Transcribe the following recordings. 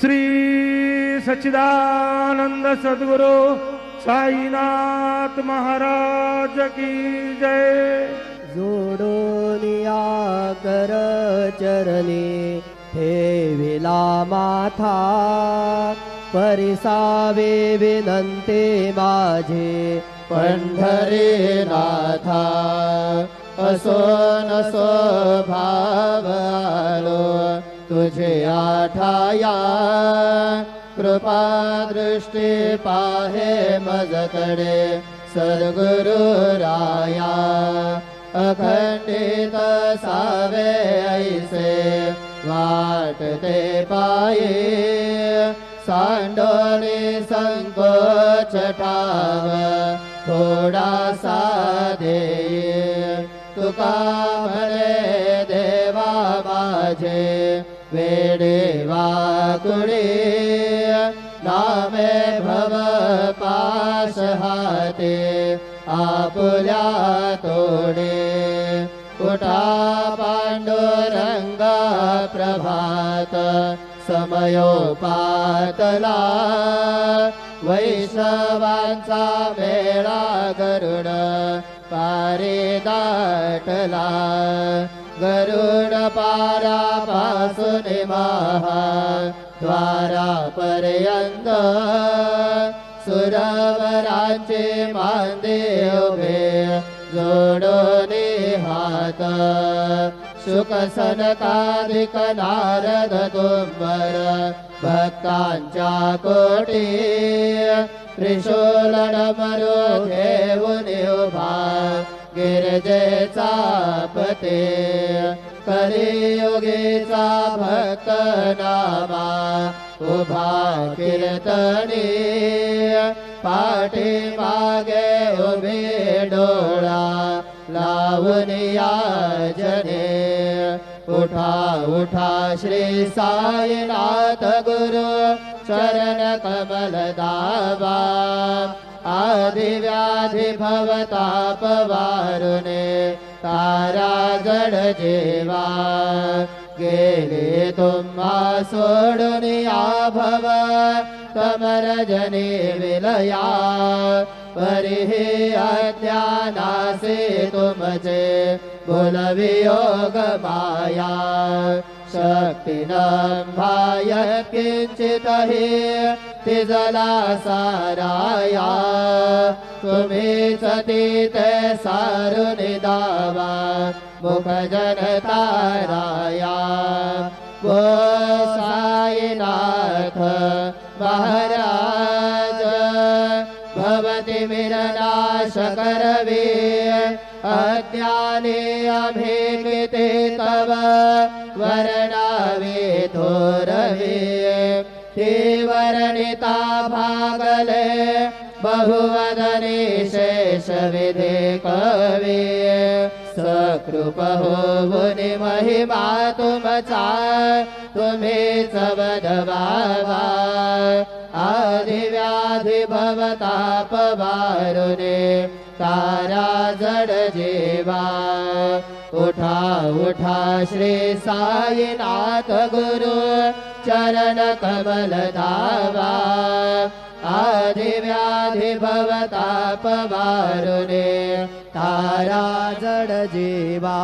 श्री सच्चिदानंद सद्गुरु साईनाथ महाराज की जय। जोडोनिया कर चरणी ठेविला माथा। परिसावे विनंते माझे पंढरी नाथा। असो नसो भाव आलो तुझे आठाया कृपा दृष्टी पाहे मजकडे सद्गुरु राया। अखंडित सावे ऐसे वाटते पाये। ठाव थोडासा दे तुका म्हणे देवा माझे वेडे वाकुडे नामे भव पाश हाते आपुल्या तोडे उठा पांडुरंग प्रभात समयोपातला वैष्णवांचा मेळा गरुड पारे दाटला गरुड पारापासून महा द्वारापर्यंत सुरवरांचे मांदे उभे जोडून हात सुख सनकाधिक नारद तुंबर भक्तांच्या कोटी त्रिशूल डमरू घेऊन उभा गिरजेचा पते. कलियुगीचा भक्त नामा उभा कीर्तनी. पाठी मागे उभे डोळा लावून जने उठा उठा श्री साईनाथ गुरु चरण कमल दावा. आदि व्याधि भवताप वारुणे तारा जड जेवा गेले तुम्हा सोडून या भव कमर जने विलया। परिहे अज्ञानासे तुमचे बोलवियोग माया शक्तीनं भाय किञ्चितहि तिजला साराया। तुम्हें सतीत सारुन दावा मुखजनताराया वो साईनाथ महाराज बहुवदने शेष विधे कवे। सकृप हो मुनि महिमा तुमचा तुम्हीच वदवावा आदि व्याधि भवताप वारुणे तारा जड जेवा उठा उठा श्री साईनाथ गुरु चरण कमल दावा आदि व्याधि भवताप वारुणे तारा जड जीवा।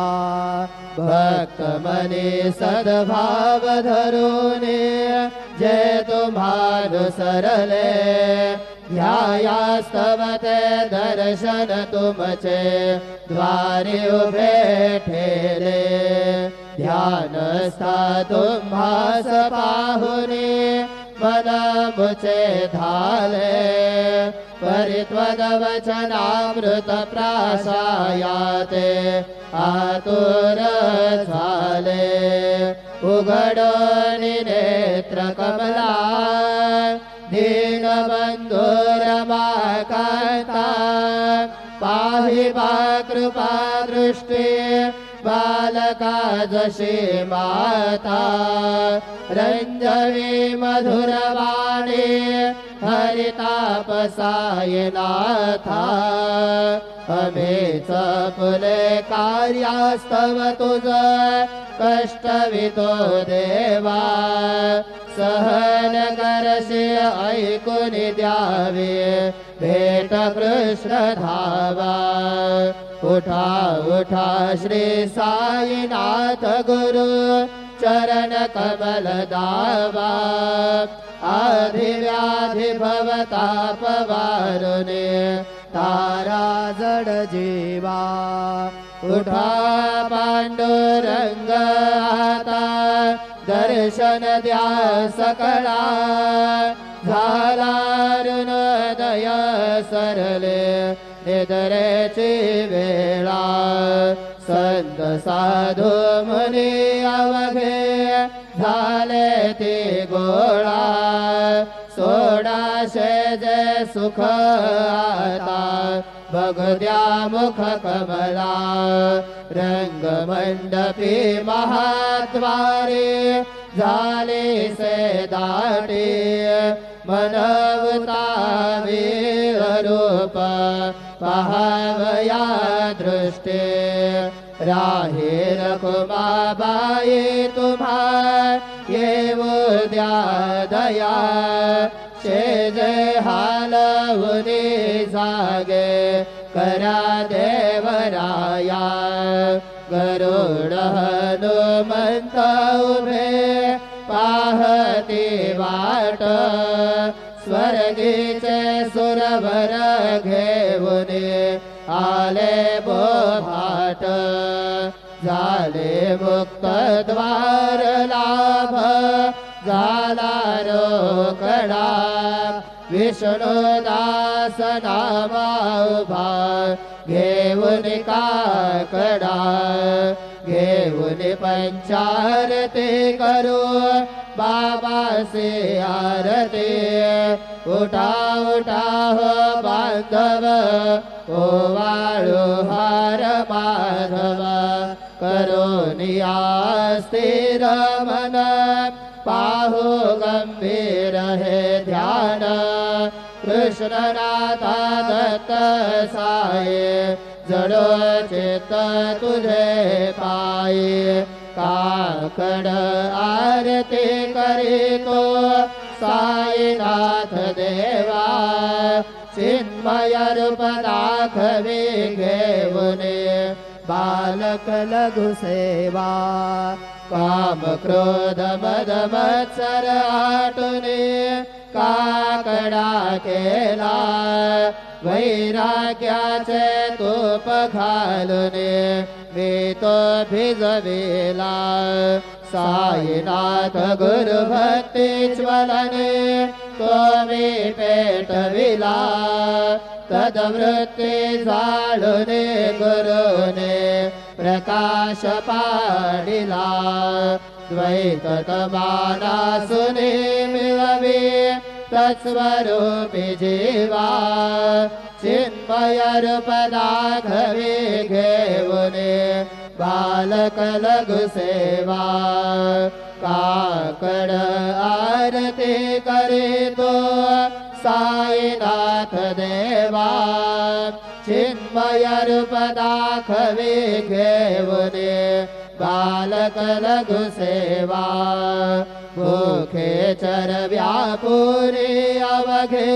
भक्त मने सद्भाव धरुने जय तुम्हानुसरले ध्यायास्तवते दर्शन तुमचे द्वारे उभे ठेरे ध्यानस्था तुम्हास पाहुने मन मुचे धाले परित्वदवचनामृत प्राशायाते आतुर झाले जशी माता। रञ्जवी मधुरवाणी हरितापसायनाथा। अमेच फुले कार्यास्तव तुझ कष्टवितो देवा। सहन करशे ऐकून द्यावे भेट कृष्ण धावा उठा उठा श्री साईनाथ गुरु चरण कमल दावा। आधिव्याधि भवताप वारुणे तारा जड जीवा। उठा आता दर्शन द्या झाला ऋणदय सरले निदरेची वेळा संत साधू मुनी ते गोळा सोडाशे जे सुख आता बघद्या मुख कमला रंगमंडपी महाद्वारे झाले से दाटे मनवता रूप पहावया दृष्टे। राहेर कुमाबाई तुम्हा येऊ द्या। हालवुनी जागे करा देवराया। गरुड हनुमंत उभे पाहती वाट घेऊन आले बोभाट झाले मुक्त द्वार लाभ झाला रोकडा विष्णुदास नामा उभा घेऊन काकडा घेऊन पंचारती करू उठा उठा हो बांधव ओ वाळू हार माधव करोनिया स्थिर मन पाहू हे ध्यान कृष्णनाथा दत्त साये जडो चित तुझे पाये। काकड आरती करी तो साईनाथ चिन्मय दाखवे घेऊने बालक लघु सेवा काम क्रोध मद मत्सर आटुने काकडा केला वैराग्याचे तूप घालुने मी तो भिजविला साईनाथ गुरु भक्ती ज्वलने तदवृत्ती जाळुने गुरुने प्रकाश पाडिला। द्वैत तमाना सुने मिळवी तत्स्वरूपी जीवा। चिन्मय रूप दाखवे काकड आरती करे तो साईनाथ देवा चिन्मय रूप दाखवे घेऊने बालक लघु सेवा भूखे चर व्यापुरे अवघे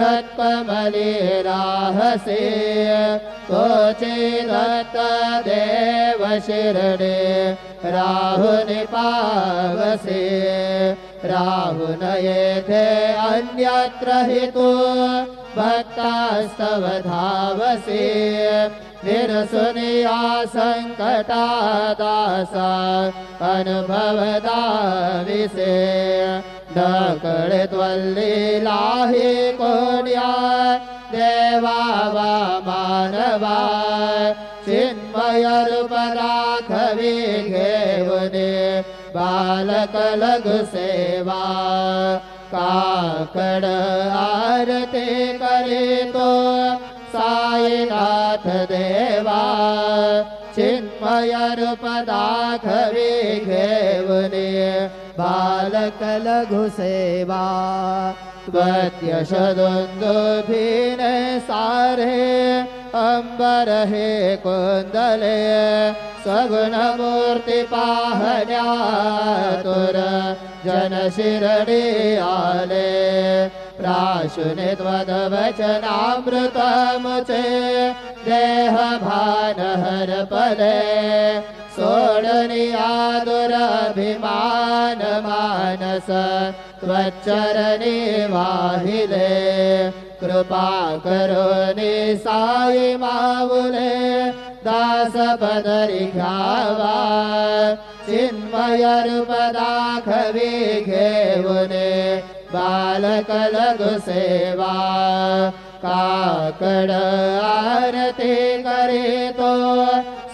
रत्कमले राहसे तोचे दत्त देव राहुन पावसे। राहुन येथे अन्यत्र हितो। भक्तास्तव धावसे। निरसुनिया संकटा दासा। अनुभवदा विसे ढकळे त्वल्ली लाही कोण्या। देवा वा मानवा सेवा काकड आरती करे तो साईनाथ देवा दाखवी घेऊने बालक लघु सेवा त्वत्यशदुन्दुभिन सारे अंबर हे कोन्दले सगुणमूर्ति पाहण्या तुर जन शिरडे आले। प्राशुने त्वदवचनामृतमुचे देह भानहर पले त्वच्चरणे वाहिले कृपा करो साई माऊले दास पदरी घ्यावा चिन्मय रूपदाखवी घेऊने बालकलग सेवा। काकड आरती करे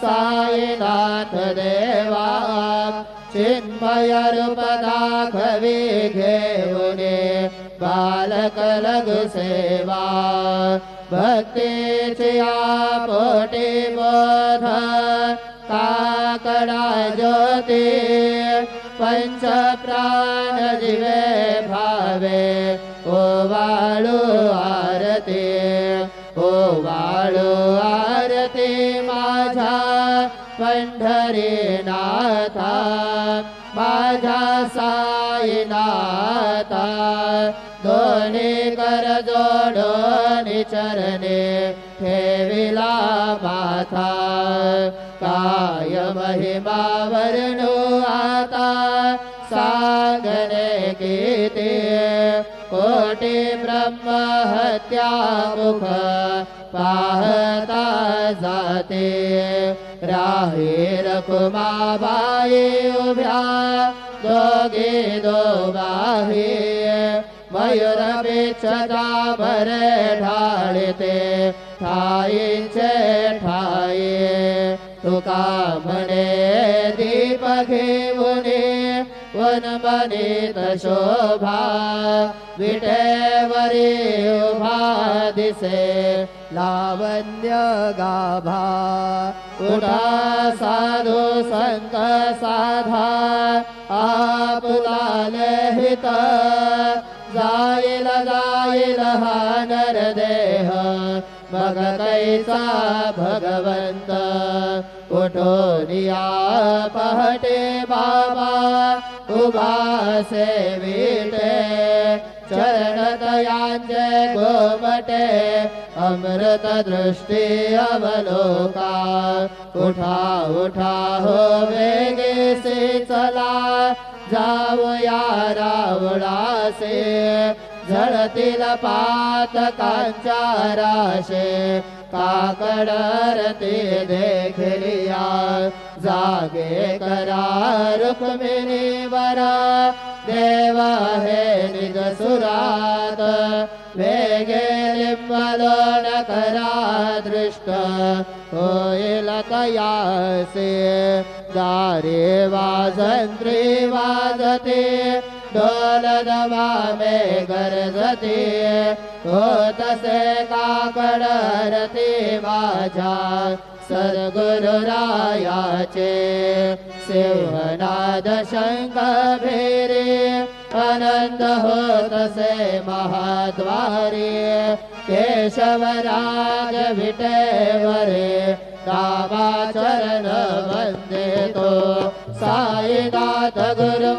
साईनाथ देवा। चिन्मय रूपदाखवी घेऊने बालकलग सेवा। भक्तीची पोटी ज्योती। पंच प्राण जीवे भावे काय वर्णू आता सागरे गीते कोटी ब्रह्म हत्या मुख पाहता जाते। राहीर कुमाबाई उभ्या दोघे दोबाही मयूर बिच्छता भरे ठाईचे ठाये तुका म्हणे दीप घेऊने वनमनीत शोभा विटेवरी उभा दिसे लावण्य गाभा। उठा साधू संत साधा आपुलाले हित। जाईल जाईल हा नरदेह मग कैसा भगवंत उठून या पहटे बाबा उभा सेविटे चरण दयांचे गोमटे अमृत दृष्टी अवलोका। उठा उठा हो वेगे से चला जाऊया रावळासे झळतील पातकांच्या राशे काकडरते देखलिया। जागे करा रुक्मिणी वरा। देव हे निज सुरात। वेगे लिंबलोण करा दृष्ट। होईल तयासे दारे वाजंत्री वाजते। ढोल दमामे गरजते काकडरते माझ्या सद्गुरुरायाचे सिंहनाद शंख भेरे आनंद होतसे महाद्वारे केशवराज दाबा चरण वंदे तो साईनाथ गुरु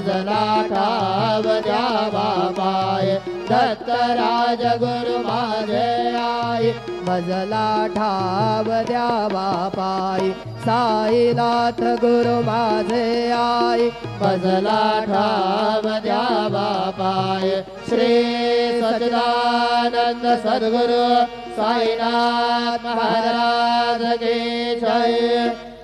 माझे ठाव द्यावा पाय दत्तराज गुरु माझे आई मजला ठाव द्यावा पायी साईनाथ गुरु माझे आई मजला ठाव द्यावा पाय श्री सच्चिदानंद सद्गुरु साईनाथ महाराज की जय.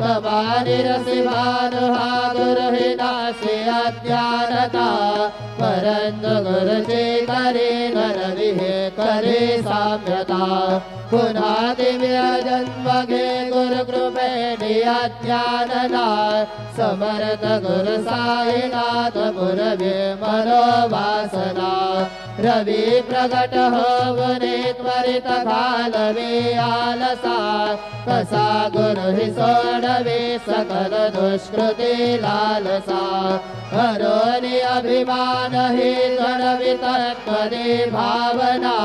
कबानी रसी भानु हा गुरु हि नासी अज्ञानता परंत गुरुचे करे नरविहे करे साम्यता। पुन्हा दिव्य जन्म घे गुरु कृपेने अज्ञानना समर्थ गुरु साईनाथ पुरवे मनोवासना रवि प्रगट होवने त्वरित कालवे आलसा। कसा गुरु हि सोडवे सकल दुष्कृति लालसा। हरोनि अभिमान हि गणवितत्वदे भावना।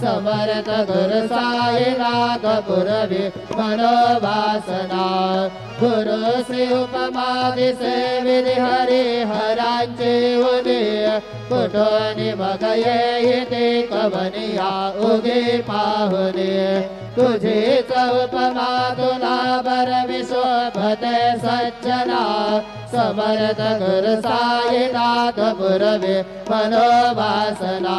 समर्थ गुरु साईनाथ पुरवि मनोवासना गुरु श्री उपमादि हरि हरांचे उदे कुटोनि मगये ते कवनिया उगे पाहुने तुझे उपमा तुला बर विशोभते सज्जना समर्थ गुरु साईनाथ पुरवे मनोवासना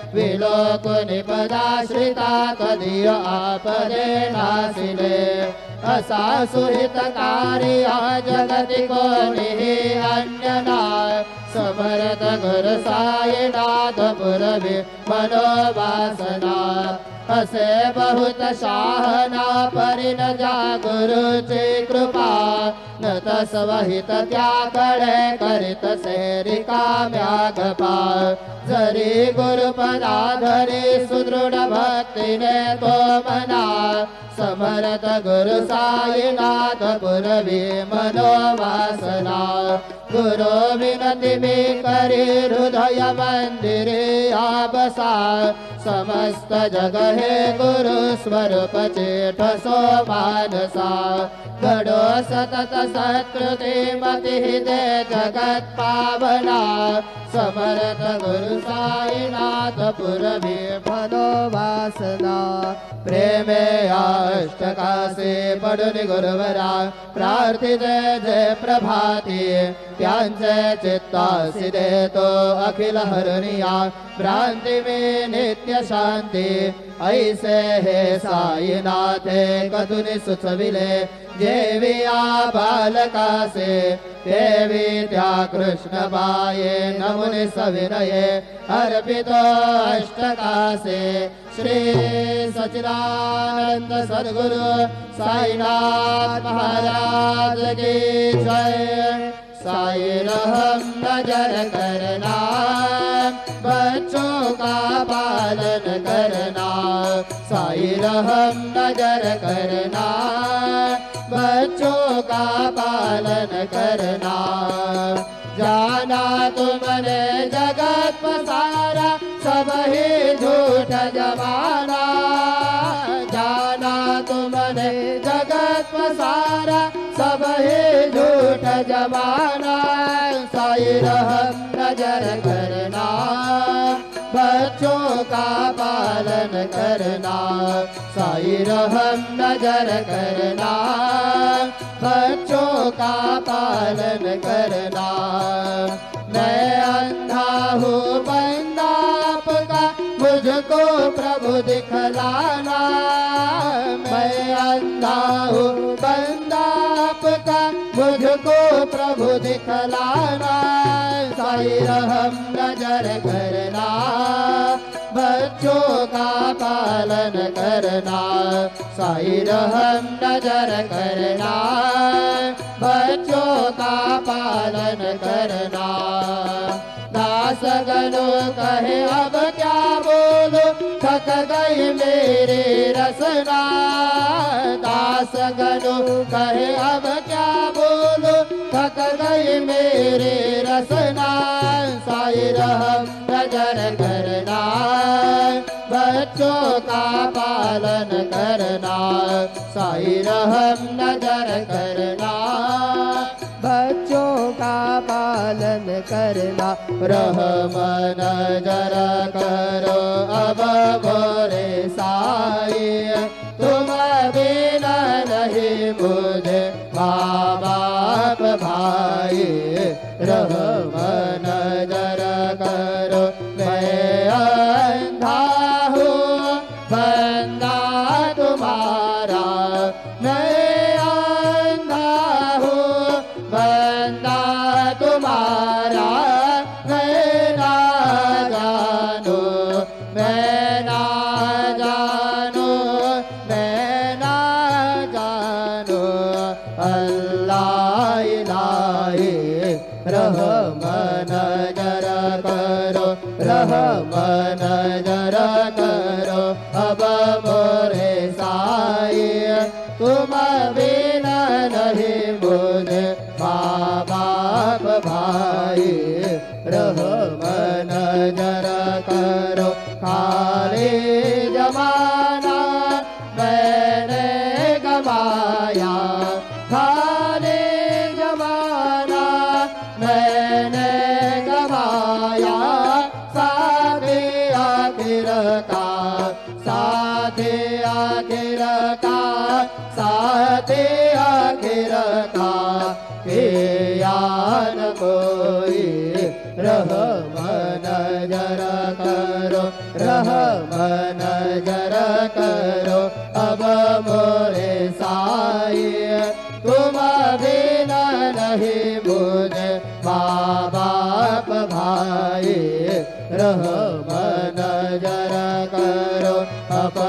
विलोक निपदाश्रिता कदिय आपदे नासिले असा सुहितकार्या जगति कोणिः अन्यना। समर्थ गुरु साईनाथ पुरवे मनोवासना असे बहुत शाहना परिन जा गुरु ची कृपा। न तस वहित त्याकडे करीत सेरी काम्यागपा जरी गुरुपदा धरी सुदृढ भक्तीने तो मना समर्थ गुरु साईनाथ पुरवी मनोवासना। गुरु विनती मी करी हृदय मंदिरे आबसा। समस्त जग हे गुरु स्वरूप चेठ सो मानसा। घडो सतत सत्कृती मती दे जगत पावना। समर्थ गुरु साईनाथ पुरवी मनोवासना प्रेमे अष्टकासे पडुनि गुरुवरा। प्रार्थिते जय प्रभाती त्यांचे चित्तासी देतो अखिल हरनिया भ्रांती में नित्य शांती ऐसे हे साईनाथे कधुनि सुचविले जेविया बालकासे, देवी त्या कृष्ण बाये नमुनि सविनये, अर्पितो अष्टकासे। श्री सचिदानंद सद्गुरु साईनाथ महाराज की जय। साई रहम नज़र करना बच्चों का पालन करना साई रहम नज़र करना का पालन करना। जाना तुमने जगत पसारा, सब ही झूठ जमाना। जाना तुमने जगत पसारा, सब ही झूठ जमाना। साई रहम नज़र करना, बच्चों का पालन करना। साई रहम नज़र करना बच्चों का पालन करना। मैं अंधा हूँ, बंदा आपका मुझको प्रभु दिखलाना। मैं अंधा हूँ, बंदा आपका मुझको प्रभु दिखलाना। साई रहम नज़र करना। बच्चों का पालन करना, साई रहम नज़र करना। बच्चों का पालन करना। दास गनो कहे, अब क्या बोलो? थक गई मेरे रसना। दास गनो कहे, अब पालन करना, साई रहम नज़र करना। बच्चों का पालन करना, रहम नज़र करो। अब मोरे साई, तुम बिना नहीं मुझे बाप भाई, रहम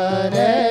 Hare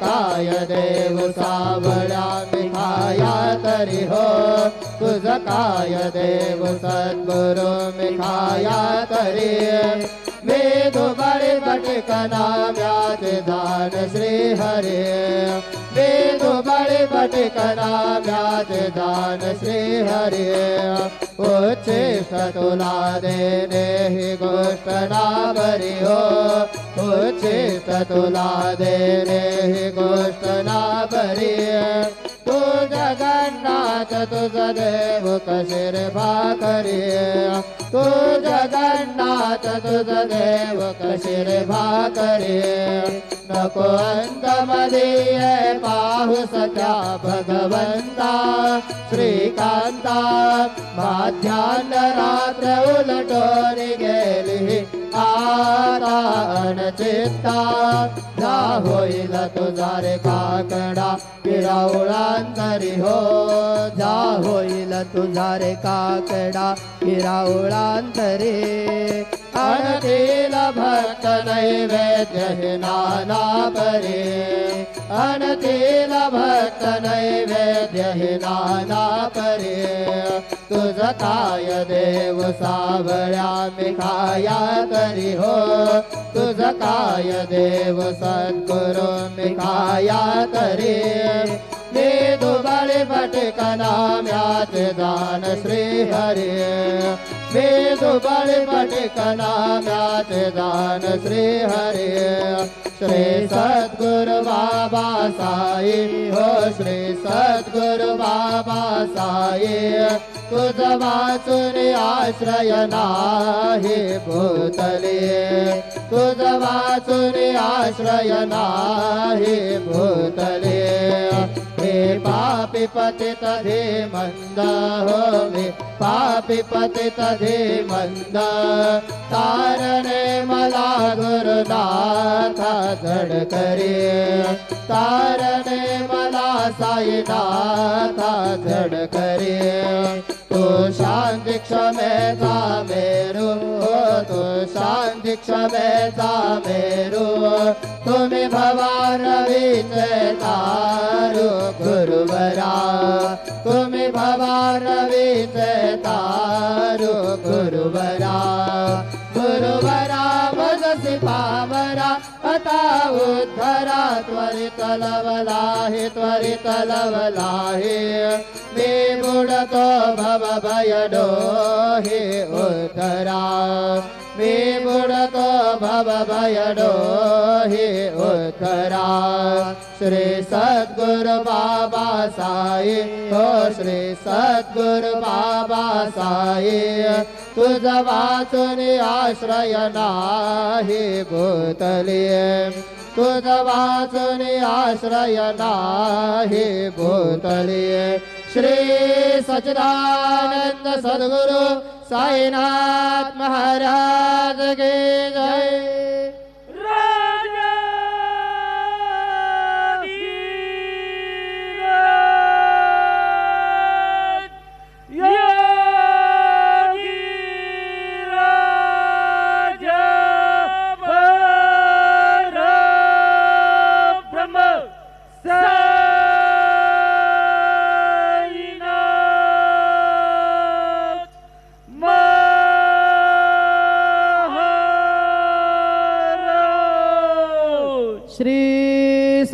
काय देव सावळा मिठाया तरी हो. तुझ काय देव सद्गुरु मिठाया तरी. मी दुबळे भटकना व्याज दान श्री हरे. मी दुबळे भटकना व्याज दान श्री हरे. उच्चिष्ट तुला देणे ही गोष्ट ना हो. उच्चिष्ट तुला देणे ही गोष्ट ना बरी तू जगन्नाथ देव तू तुझ देव नको मध्ये पाहू सख्या भगवंता श्रीकांता माध्यान्ह रात्र उलटोन गेली आता अनचित्ता जा होईल तुझा रे काकडा किरावळांतरी हो. जा होईल तुझा रे काकडा किरावळांतरी अनतील भक्त नैवेद्य हि नाना परे। अनतील भक्त नैवेद्य नाना परे। तुझ काय देव सावळ्या मी खाया तरी हो। तुझ काय देव सद्गुरु मी खाया तरी म्याच दान श्री हरी। मी दान श्री हरी। श्री सद्गुरु बाबा हो श्री सद्गुरु बाबा वाचून आश्रय नाही भूतले। तुझ वाचून आश्रय नाही भूतले पापी पतित धे मंद हो मी पापी पतित धे मंद तारणे मला करे तारणे मला झड करे तू शांती क्षमेचा मेरू तू शांती क्षमेचा मेरू तुम्ही भवान रवीचे गुरुवरा गुरुवरा वदसी पावरा आता उद्धरा त्वरित लवलाहे त्वरित लवलाहे मे बुडतो भव भयडो हे उद्धरा। मे बुडतो भव भयडो हे उद्धरा श्री सद्गुरु बाबा साई हो श्री सद्गुरु बाबा साई तुझ वाचून आश्रय नाही भूतले. वाचून आश्रय नाही भूतले. श्री सच्चिदानंद सद्गुरु साईनाथ महाराज के जय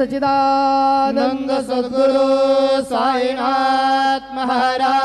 सच्चिदानंद सदगुरु सद्गुरु साईनाथ महाराज।